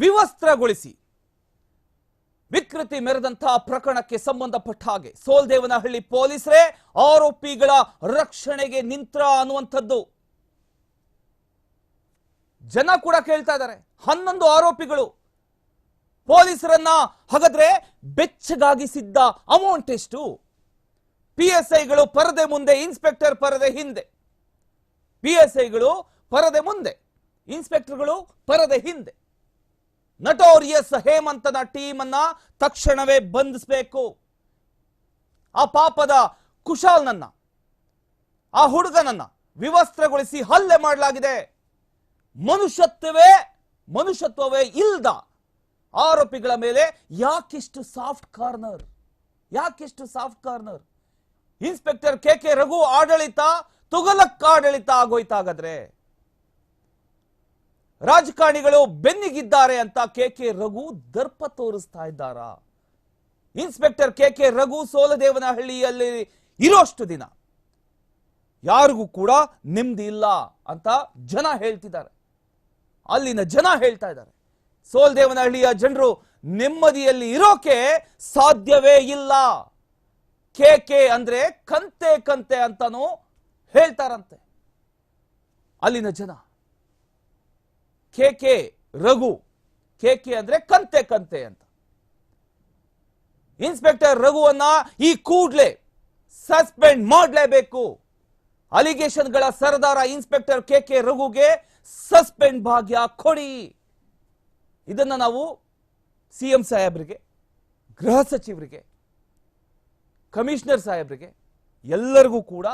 ವಿವಸ್ತ್ರಗೊಳಿಸಿ ವಿಕೃತಿ ಮೆರೆದಂತಹ ಪ್ರಕರಣಕ್ಕೆ ಸಂಬಂಧಪಟ್ಟ ಹಾಗೆ ಸೋಲ್ದೇವನಹಳ್ಳಿ ಪೊಲೀಸರೇ ಆರೋಪಿಗಳ ರಕ್ಷಣೆಗೆ ನಿಂತ್ರ ಅನ್ನುವಂಥದ್ದು. ಜನ ಕೂಡ ಕೇಳ್ತಾ ಇದ್ದಾರೆ. ಹನ್ನೊಂದು ಆರೋಪಿಗಳು ಪೊಲೀಸರನ್ನ ಹಾಗಾದ್ರೆ ಬೆಚ್ಚಗಾಗಿಸಿದ್ದ ಅಮೌಂಟ್ ಎಷ್ಟು? ಪಿ ಎಸ್ ಐಗಳು ಪರದೆ ಮುಂದೆ ಇನ್ಸ್ಪೆಕ್ಟರ್ ಪರದೆ ಹಿಂದೆ. ಪಿ ಎಸ್ ಐಗಳು ಪರದೆ ಮುಂದೆ ಇನ್ಸ್ಪೆಕ್ಟರ್ಗಳು ಪರದೆ ಹಿಂದೆ. ನಟೋರಿಯಸ್ ಹೇಮಂತನ ಟೀಮ್ ಅನ್ನ ತಕ್ಷಣವೇ ಬಂಧಿಸಬೇಕು. ಆ ಪಾಪದ ಕುಶಾಲ್ನನ್ನ, ಆ ಹುಡುಗನನ್ನ ವಿವಸ್ತ್ರಗೊಳಿಸಿ ಹಲ್ಲೆ ಮಾಡಲಾಗಿದೆ. ಮನುಷ್ಯತ್ವವೇ ಮನುಷ್ಯತ್ವವೇ ಇಲ್ದ ಆರೋಪಿಗಳ ಮೇಲೆ ಯಾಕಿಷ್ಟು ಸಾಫ್ಟ್ ಕಾರ್ನರ್, ಯಾಕಿಷ್ಟು soft corner. Inspector K K Raghu ಆಡಳಿತ ತುಗಲಕ್ ಆಡಳಿತ ಆಗೋಯ್ತಾ ಹಾಗಾದ್ರೆ ರಾಜಕಾರಣಿಗಳು ಬೆನ್ನಿಗಿದ್ದಾರೆ ಅಂತ ಕೆ ಕೆ ರಘು ದರ್ಪ ತೋರಿಸ್ತಾ ಇದ್ದಾರಾ? ಇನ್ಸ್ಪೆಕ್ಟರ್ ಕೆ ಕೆ ರಘು ಸೋಲದೇವನಹಳ್ಳಿಯಲ್ಲಿ ಇರೋಷ್ಟು ದಿನ. ಯಾರಿಗೂ ಕೂಡ ನೆಮ್ಮದಿ ಇಲ್ಲ ಅಂತ ಜನ ಹೇಳ್ತಿದ್ದಾರೆ. ಅಲ್ಲಿನ ಜನ ಹೇಳ್ತಾ ಇದ್ದಾರೆ. ಸೋಲದೇವನಹಳ್ಳಿಯ ಜನರು ನೆಮ್ಮದಿಯಲ್ಲಿ ಇರೋಕೆ ಸಾಧ್ಯವೇ ಇಲ್ಲ. ಕೆ ಕೆ ಅಂದ್ರೆ ಕಂತೆ ಕಂತೆ ಅಂತಾನು ಹೇಳ್ತಾರಂತೆ. ಅಲ್ಲಿನ ಜನ. K K Raghu. K K ಅಂದ್ರೆ ಕಂತೆ ಕಂತೆ ಅಂತ. ಇನ್ಸ್ಪೆಕ್ಟರ್ ರಘುವನ್ನ ಈ ಕೂಡ್ಲೆ ಸಸ್ಪೆಂಡ್ ಮಾಡಲೇಬೇಕು. ಅಲಿಗೇಷನ್ಗಳ ಸರದಾರ ಇನ್ಸ್ಪೆಕ್ಟರ್ ಕೆ ಕೆ ರಘುಗೆ ಸಸ್ಪೆಂಡ್ ಭಾಗ್ಯ ಕೊಡಿ. ಇದನ್ನ ನಾವು ಸಿ ಎಂ ಸಾಹೇಬ್ರಿಗೆ, ಗೃಹ ಸಚಿವರಿಗೆ, ಕಮಿಷನರ್ ಸಾಹೇಬ್ರಿಗೆ ಎಲ್ಲರಿಗೂ ಕೂಡ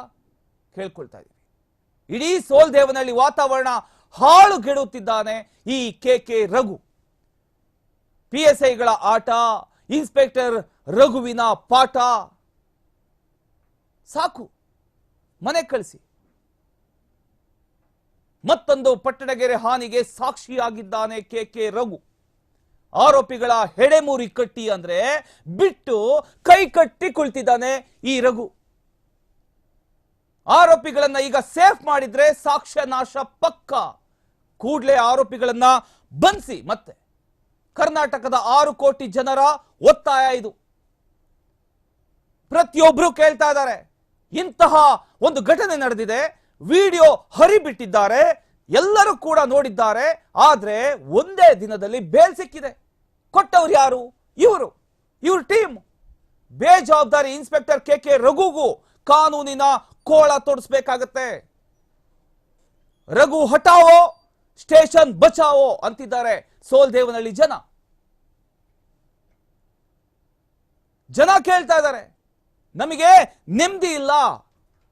ಕೇಳ್ಕೊಳ್ತಾ ಇದ್ದೀವಿ. ಇಡೀ ಸೋಲ್ದೇವನಹಳ್ಳಿ ವಾತಾವರಣ ಹಾಳು ಗೆಡುತ್ತಿದ್ದಾನೆ ಈ K K Raghu. P S ಐಗಳ ಆಟ, ಇನ್ಸ್ಪೆಕ್ಟರ್ ರಘುವಿನ ಪಾಠ. ಸಾಕು, ಮನೆ ಕಳಿಸಿ. ಮತ್ತೊಂದು ಪಟ್ಟಣಗೆರೆ ಹಾನಿಗೆ ಸಾಕ್ಷಿಯಾಗಿದ್ದಾನೆ ಕೆ ಕೆ ರಘು. ಆರೋಪಿಗಳ ಹೆಡೆಮೂರಿ ಕಟ್ಟಿ ಅಂದ್ರೆ ಬಿಟ್ಟು ಕೈ ಕಟ್ಟಿ ಕುಳಿತಿದ್ದಾನೆ ಈ ರಘು. ಆರೋಪಿಗಳನ್ನ ಈಗ ಸೇಫ್ ಮಾಡಿದ್ರೆ ಸಾಕ್ಷ್ಯ ನಾಶ ಪಕ್ಕ. ಕೂಡ್ಲೇ ಆರೋಪಿಗಳನ್ನ ಬಂಧಿಸಿ. ಮತ್ತೆ ಕರ್ನಾಟಕದ ಆರು ಕೋಟಿ ಜನರ ಒತ್ತಾಯ ಇದು. ಪ್ರತಿಯೊಬ್ರು ಕೇಳ್ತಾ ಇದ್ದಾರೆ. ಇಂತಹ ಒಂದು ಘಟನೆ ನಡೆದಿದೆ. ವಿಡಿಯೋ ಹರಿಬಿಟ್ಟಿದ್ದಾರೆ. ಎಲ್ಲರೂ ಕೂಡ ನೋಡಿದ್ದಾರೆ. ಆದ್ರೆ ಒಂದೇ ದಿನದಲ್ಲಿ ಬೇಲ್ ಸಿಕ್ಕಿದೆ. ಕೊಟ್ಟವ್ರು ಯಾರು? ಇವರು. ಇವ್ರ ಟೀಮ್. ಬೇಜವಾಬ್ದಾರಿ ಇನ್ಸ್ಪೆಕ್ಟರ್ ಕೆ ಕೆ ರಘುಗೂ ಕಾನೂನಿನ ಕೋಳ ತೊಡಿಸ್ಬೇಕಾಗತ್ತೆ ರಘು ಹಟಾವೋ ಸ್ಟೇಷನ್ ಬಚಾವೋ ಅಂತಿದ್ದಾರೆ ಸೋಲ್ದೇವನಹಳ್ಳಿ ಜನ. ಜನ ಕೇಳ್ತಾ ಇದ್ದಾರೆ. ನಮಗೆ ನೆಮ್ಮದಿ ಇಲ್ಲ.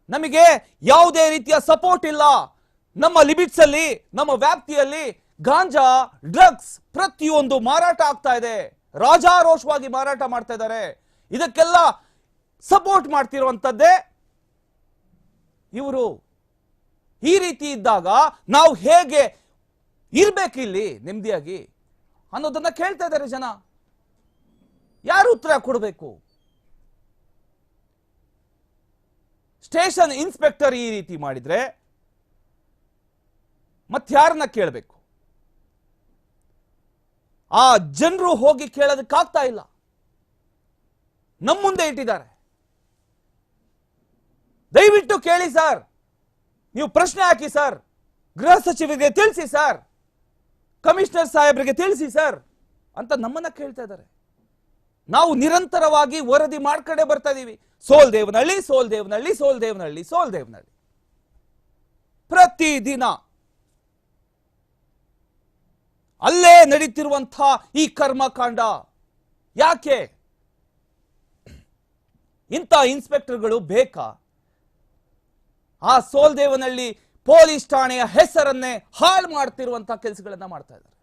ನಮಗೆ ಯಾವುದೇ ರೀತಿಯ ಸಪೋರ್ಟ್ ಇಲ್ಲ. ನಮ್ಮ ಲಿಮಿಟ್ಸ್ ಅಲ್ಲಿ ನಮ್ಮ ವ್ಯಾಪ್ತಿಯಲ್ಲಿ ಗಾಂಜಾ, ಡ್ರಗ್ಸ್ ಪ್ರತಿಯೊಂದು ಮಾರಾಟ ಆಗ್ತಾ ಇದೆ. ರಾಜಾರೋಷವಾಗಿ ಮಾರಾಟ ಮಾಡ್ತಾ ಇದ್ದಾರೆ. ಇದಕ್ಕೆಲ್ಲ ಸಪೋರ್ಟ್ ಮಾಡ್ತಿರುವಂತದ್ದೇ ಇವರು ಈ ರೀತಿ ಇದ್ದಾಗ ನಾವು ಹೇಗೆ ಇರ್ಬೇಕು ಇಲ್ಲಿ ನೆಮ್ಮದಿಯಾಗಿ ಅನ್ನೋದನ್ನ ಕೇಳ್ತಾ ಇದ್ದಾರೆ ಜನ. ಯಾರು ಉತ್ತರ ಕೊಡಬೇಕು? ಸ್ಟೇಷನ್ ಇನ್ಸ್ಪೆಕ್ಟರ್ ಈ ರೀತಿ ಮಾಡಿದ್ರೆ ಮತ್ತಾರನ್ನ ಕೇಳಬೇಕು? ಆ ಜನರು ಹೋಗಿ ಕೇಳೋದಕ್ಕಾಗ್ತಾ ಇಲ್ಲ. ನಮ್ಮ ಮುಂದೆ ಇಟ್ಟಿದ್ದಾರೆ. ದಯವಿಟ್ಟು ಕೇಳಿ ಸರ್. ನೀವು ಪ್ರಶ್ನೆ ಹಾಕಿ ಸರ್. ಗೃಹ ಸಚಿವರಿಗೆ ತಿಳಿಸಿ ಸರ್. ಕಮಿಷನರ್ ಸಾಹೇಬರಿಗೆ ತಿಳಿಸಿ ಸರ್. ಅಂತ ನಮ್ಮನ್ನ ಕೇಳ್ತಾ ಇದ್ದಾರೆ. ನಾವು ನಿರಂತರವಾಗಿ ವರದಿ ಮಾಡ್ಕೊಂಡೇ ಬರ್ತಾ ಇದೀವಿ. ಸೋಲ್ ದೇವನಹಳ್ಳಿ ಸೋಲ್ ದೇವನಹಳ್ಳಿ ಪ್ರತಿದಿನ ಅಲ್ಲೇ ನಡೀತಿರುವಂಥ ಈ ಕರ್ಮಕಾಂಡ. ಯಾಕೆ? ಇಂಥ ಇನ್ಸ್ಪೆಕ್ಟರ್ಗಳು ಬೇಕಾ? ಆ ಸೋಲ್ದೇವನಹಳ್ಳಿ ಪೊಲೀಸ್ ಠಾಣೆಯ ಹೆಸರನ್ನೇ ಹಾಳು ಮಾಡ್ತಿರುವಂತಹ ಕೆಲಸಗಳನ್ನ ಮಾಡ್ತಾ ಇದ್ದಾರೆ.